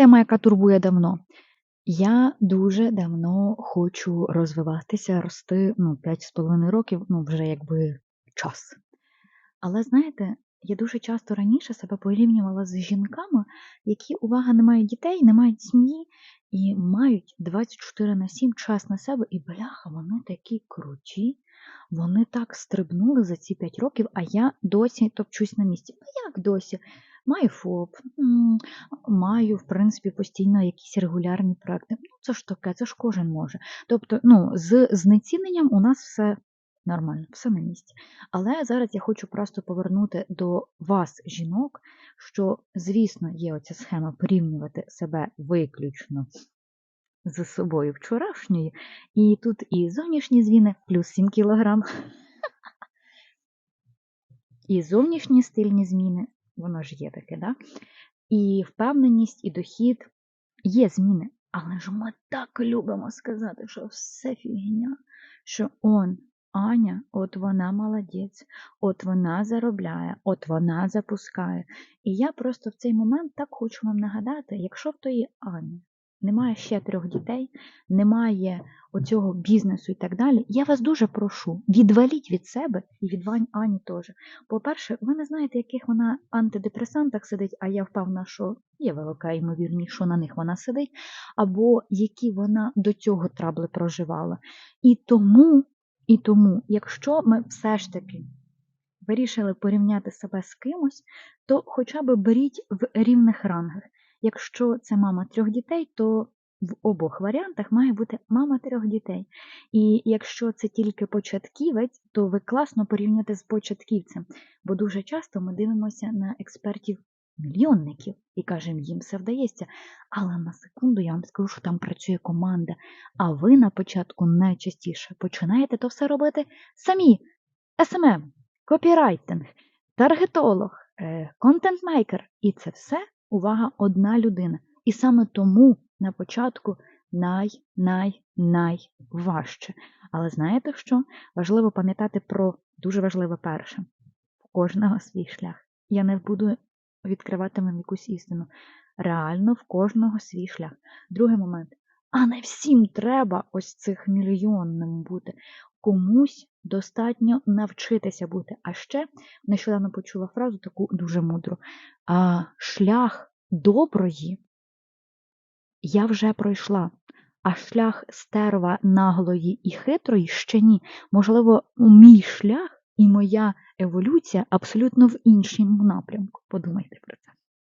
Тема, яка турбує давно. Я дуже давно хочу розвиватися, рости, ну, 5,5 років, ну, вже якби час. Але знаєте, я дуже часто раніше себе порівнювала з жінками, які, увага, не мають дітей, не мають сім'ї і мають 24 на 7 час на себе, і бляха, вони такі круті, вони так стрибнули за ці 5 років, а я досі топчусь на місці. Ну як досі? Маю ФОП, маю, в принципі, постійно якісь регулярні проекти. Ну, це ж таке, це ж кожен може. Тобто, ну, з знеціненням у нас все нормально, все на місці. Але зараз я хочу просто повернути до вас, жінок, що, звісно, є оця схема порівнювати себе виключно з собою вчорашньої, і тут і зовнішні зміни плюс 7 кілограм, і зовнішні стильні зміни, воно ж є таке, да? і впевненість, і дохід є зміни. Але ж ми так любимо сказати, що все фігня, що он, Аня, от вона молодець, от вона заробляє, от вона запускає. І я просто в цей момент так хочу вам нагадати, якщо в тої Ані немає ще трьох дітей, немає оцього бізнесу і так далі, я вас дуже прошу, відваліть від себе і від Вань Ані теж. По-перше, ви не знаєте, яких вона антидепресантах сидить, а я впевнена, що є велика ймовірність, що на них вона сидить, або які вона до цього трабли проживала. І тому, і тому, якщо ми все ж таки вирішили порівняти себе з кимось, то хоча б беріть в рівних рангах. Якщо це мама трьох дітей, то в обох варіантах має бути мама трьох дітей. І якщо це тільки початківець, то ви класно порівняти з початківцем, бо дуже часто ми дивимося на експертів мільйонників і кажемо, їм все вдається. Але на секунду я вам скажу, що там працює команда, а ви на початку найчастіше починаєте то все робити самі. СММ, копірайтинг, таргетолог, е, контент-мейкер. І це все, увага, одна людина. І саме тому на початку най-най-найважче. Але знаєте що? Важливо пам'ятати про дуже важливе перше. Кожного свій шлях. Я не буду відкривати вам якусь істину. Реально в кожного свій шлях. Другий момент. А не всім треба ось цих мільйонним бути. Комусь достатньо навчитися бути. А ще нещодавно почула фразу таку дуже мудру. А шлях доброї я вже пройшла, а шлях стерва наглої і хитрої ще ні. Можливо, мій шлях і моя еволюція абсолютно в іншому напрямку. Подумайте про це.